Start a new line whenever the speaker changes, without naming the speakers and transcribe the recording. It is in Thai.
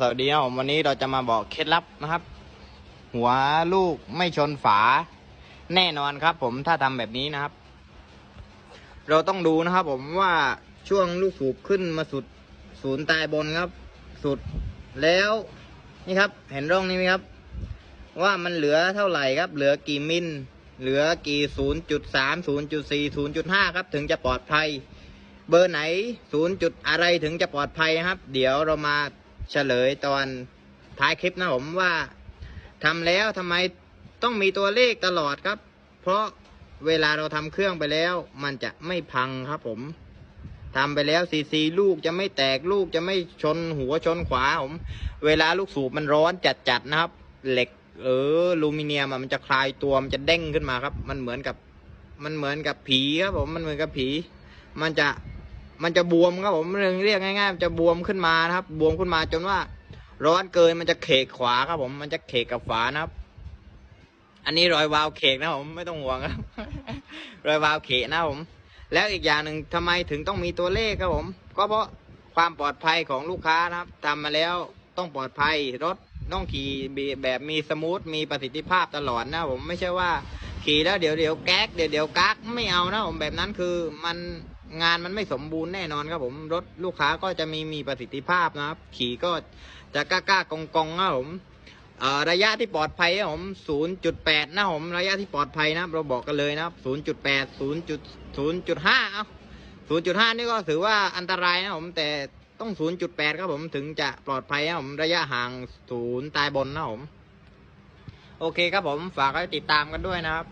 สวัสดีครับผมวันนี้เราจะมาบอกเคล็ดลับนะครับ หัวลูกไม่ชนฝา แน่นอนครับ ผมถ้าทำแบบนี้นะครับ เราต้องดูนะครับ ผมว่าช่วงลูกสูบขึ้นมาสุดศูนย์ตายบนครับ สุดแล้วนี่ครับ เห็นร่องนี้ไหมครับ ว่ามันเหลือเท่าไหร่ครับ เหลือกี่มิลเหลือกี่ศูนย์จุดสามศูนย์จุดสี่ศูนย์จุดห้าครับ ถึงจะปลอดภัย เบอร์ไหนศูนย์จุดอะไรถึงจะปลอดภัยครับ เดี๋ยวเรามา เฉลยตอนท้ายคลิปนะผมว่าทำแล้วทำไมต้องมีตัวเลขตลอดครับ เพราะเวลาเราทำเครื่องไปแล้ว มันจะไม่พังครับผมทำไปแล้วซีซีลูกจะไม่แตกลูกจะไม่ชนหัวชนขวาผม เวลาลูกสูบมันร้อนจัดๆนะครับ เหล็กเออลูมิเนียมมันจะคลายตัวมันจะเด้งขึ้นมาครับ มันเหมือนกับ มันเหมือนกับผีครับผมมันเหมือนกับผี มันจะ มันจะบวมครับผมเรื่องเรียกง่ายๆมันจะบวมขึ้นมานะครับ บวมขึ้นมาจนว่า ร้อนเกินมันจะเขกขวาครับผม มันจะเขกกับฝานะครับ อันนี้รอยวาวเขกนะผมไม่ต้องห่วงครับ รอยวาวเขกนะผม แล้วอีกอย่างหนึ่งทำไมถึงต้องมีตัวเลขครับผม ก็เพราะความปลอดภัยของลูกค้านะครับทำมาแล้วต้องปลอดภัยรถต้องขี่แบบมีสมูทมีประสิทธิภาพตลอดนะผมไม่ใช่ว่าขี่แล้วเดี๋ยวเดี๋ยวแก๊กเดี๋ยวเดี๋ยวกักไม่เอานะผมแบบนั้นคือมัน งานมันไม่สมบูรณ์แน่นอนครับผมรถลูกค้าก็จะมีมีประสิทธิภาพนะครับ ขี่ก็จะกล้ากล้ากองกองนะผมระยะที่ปลอดภัยนะผม0.8 นะผมระยะที่ปลอดภัยนะเราบอกกันเลยนะครับ0.8 0.0.5เอา0.5 นี่ก็ถือว่าอันตรายนะผมแต่ต้อง 0.8 ครับผมถึงจะปลอดภัยนะผมระยะห่างศูนย์ตายบนนะผมโอเคครับผมฝากไว้ติดตามกันด้วยนะครับ